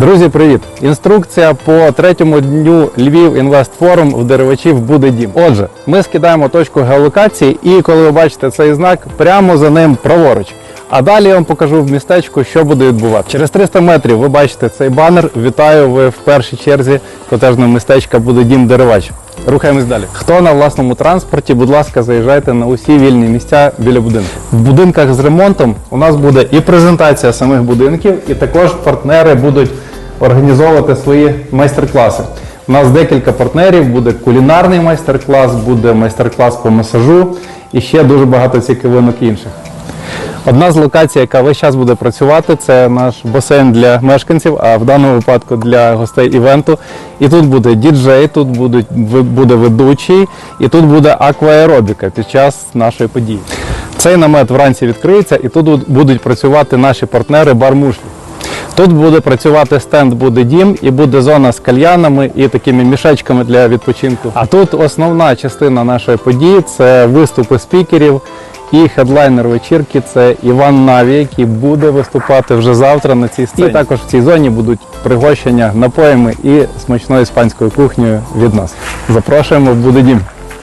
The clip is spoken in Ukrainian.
Друзі, привіт! Інструкція по третьому дню Львів Інвест Форум в деревачів буде дім. Отже, ми скидаємо точку геолокації, і коли ви бачите цей знак, прямо за ним праворуч. А далі я вам покажу в містечку, що буде відбуватися. Через 300 метрів ви бачите цей банер. Вітаю ви в першій черзі котежного містечка буде дім деревач. Рухаємось далі. Хто на власному транспорті, будь ласка, заїжджайте на усі вільні місця біля будинку. В будинках з ремонтом у нас буде і презентація самих будинків, і також партнери будуть організовувати свої майстер-класи. У нас декілька партнерів, буде кулінарний майстер-клас, буде майстер-клас по масажу і ще дуже багато цікавинок інших. Одна з локацій, яка весь час буде працювати, це наш басейн для мешканців, а в даному випадку для гостей івенту. І тут буде діджей, тут ви- буде ведучий, і тут буде акваеробіка під час нашої події. Цей намет вранці відкриється, і тут будуть працювати наші партнери бармушлі. Тут буде працювати стенд буде дім і буде зона з кальянами і такими мішечками для відпочинку. А тут основна частина нашої події це виступи спікерів і хедлайнер вечірки це Іван Наві, який буде виступати вже завтра на цій сцені. І також в цій зоні будуть пригощення напоями і смачною іспанською кухнею від нас. Запрошуємо в буде дім.